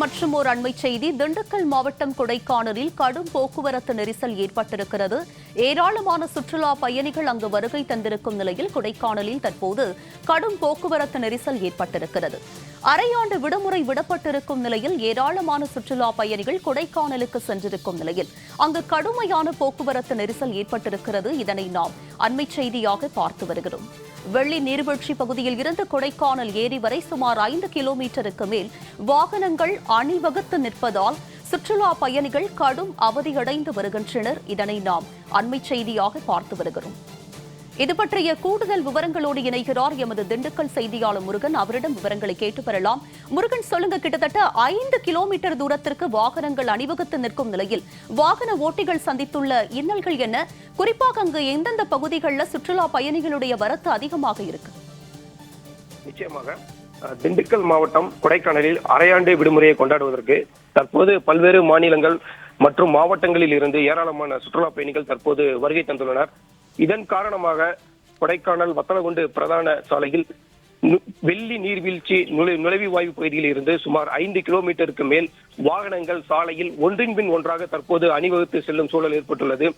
மற்றும் ஒரு அண்மை செய்தி. திண்டுக்கல் மாவட்டம் கொடைக்கானலில் கடும் போக்குவரத்து நெரிசல் ஏற்பட்டிருக்கிறது. ஏராளமான சுற்றுலா பயணிகள் அங்கு வருகை தந்திருக்கும் நிலையில் கொடைக்கானலில் தற்போது கடும் போக்குவரத்து நெரிசல் ஏற்பட்டிருக்கிறது. அரையாண்டு விடுமுறை விடப்பட்டிருக்கும் நிலையில் ஏராளமான சுற்றுலா பயணிகள் கொடைக்கானலுக்கு சென்றிருக்கும் நிலையில் அங்கு கடுமையான போக்குவரத்து நெரிசல் ஏற்பட்டிருக்கிறது. இதனை நாம் அண்மை செய்தியாக பார்த்து வருகிறோம். வெள்ளி நீர்வீழ்ச்சி பகுதியில் இருந்து கொடைக்கானல் ஏரி வரை சுமார் ஐந்து கிலோமீட்டருக்கு மேல் வாகனங்கள் அணிவகுத்து நிற்பதால் சுற்றுலா பயணிகள் கடும் அவதியடைந்து வருகின்றனர். இதனை நாம் அண்மை செய்தியாக பார்த்து வருகிறோம். இது பற்றிய கூடுதல் விவரங்களோடு இணைகிறார் எமது திண்டுக்கல் செய்தியாளர் முருகன். அவரிடம் விவரங்களை கேட்டு பெறலாம். முருகன் சொல்லுங்க கிட்டத்தட்ட ஐந்து கிலோமீட்டர் தூரத்திற்கு வாகனங்கள் அணிவகுத்து நிற்கும் நிலையில் வாகன ஓட்டிகள் சந்தித்துள்ள இன்னல்கள் என்ன? குறிப்பாக அங்கு எந்தெந்த பகுதிகளில் சுற்றுலா பயணிகளுடைய வரத்து அதிகமாக இருக்கு? நிச்சயமாக திண்டுக்கல் மாவட்டம் கொடைக்கானலில் அரையாண்டு விடுமுறையை கொண்டாடுவதற்கு தற்போது பல்வேறு மாநிலங்கள் மற்றும் மாவட்டங்களில் இருந்து ஏராளமான சுற்றுலா பயணிகள் தற்போது வருகை தந்துள்ளனர். இதன் காரணமாக கொடைக்கானல் வத்தலகுண்டு பிரதான சாலையில் வெள்ளி நீர்வீழ்ச்சி நுழை- நுழைவு வாயு பகுதியில் இருந்து சுமார் ஐந்து கிலோமீட்டருக்கு மேல் வாகனங்கள் சாலையில் ஒன்றின் பின் ஒன்றாக தற்போது அணிவகுத்து செல்லும் சூழல் ஏற்பட்டுள்ளது.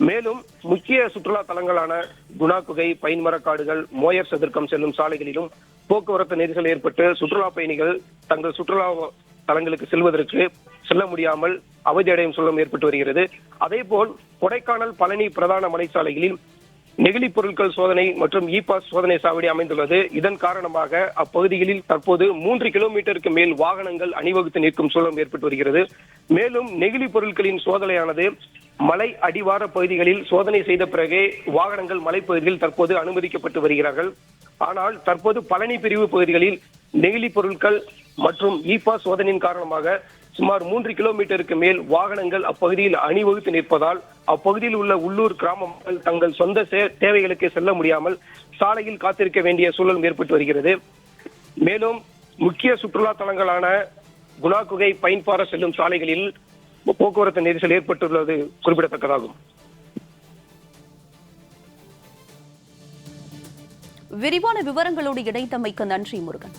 மேலும் முக்கிய சுற்றுலா தலங்களான குணா குகை பைன்மரக்காடுகள் மோயர் சதுர்க்கம் செல்லும் சாலைகளிலும் போக்குவரத்து நெரிசல் ஏற்பட்டு சுற்றுலா பயணிகள் தங்கள் சுற்றுலா தலங்களுக்கு செல்வதற்கு செல்ல முடியாமல் அவதியடையும் சூழலும் ஏற்பட்டு வருகிறது. அதேபோல் கொடைக்கானல் பழனி பிரதான மலைச்சாலைகளில் நெகிழி பொருட்கள் சோதனை மற்றும் இ பாஸ் சோதனை சாவடி அமைந்துள்ளது. இதன் காரணமாக அப்பகுதிகளில் தற்போது மூன்று கிலோமீட்டருக்கு மேல் வாகனங்கள் அணிவகுத்து நிற்கும் சூழலும் ஏற்பட்டு வருகிறது. மேலும் நெகிழி பொருட்களின் சோதனையானது மலை அடிவார பகுதிகளில் சோதனை செய்த பிறகே வாகனங்கள் மலைப்பகுதியில் தற்போது அனுமதிக்கப்பட்டு வருகிறார்கள். ஆனால் தற்போது பழனி பிரிவு பகுதிகளில் நெகிழி பொருட்கள் மற்றும் இ பாஸ் சோதனையின் காரணமாக சுமார் மூன்று கிலோமீட்டருக்கு மேல் வாகனங்கள் அப்பகுதியில் அணிவகுத்து நிற்பதால் அப்பகுதியில் உள்ள உள்ளூர் கிராம மக்கள் தங்கள் சொந்த சே- தேவைகளுக்கு செல்ல முடியாமல் சாலையில் காத்திருக்க வேண்டிய சூழல் ஏற்பட்டு வருகிறது. மேலும் முக்கிய சுற்றுலா தலங்களான குணா குகை பைன்பாறை செல்லும் சாலைகளில் போக்குவரத்து நெரிசல் ஏற்பட்டுள்ளது குறிப்பிடத்தக்கதாகும். விரிவான விவரங்களோடு இணைத்தமைக்கு நன்றி முருகன்.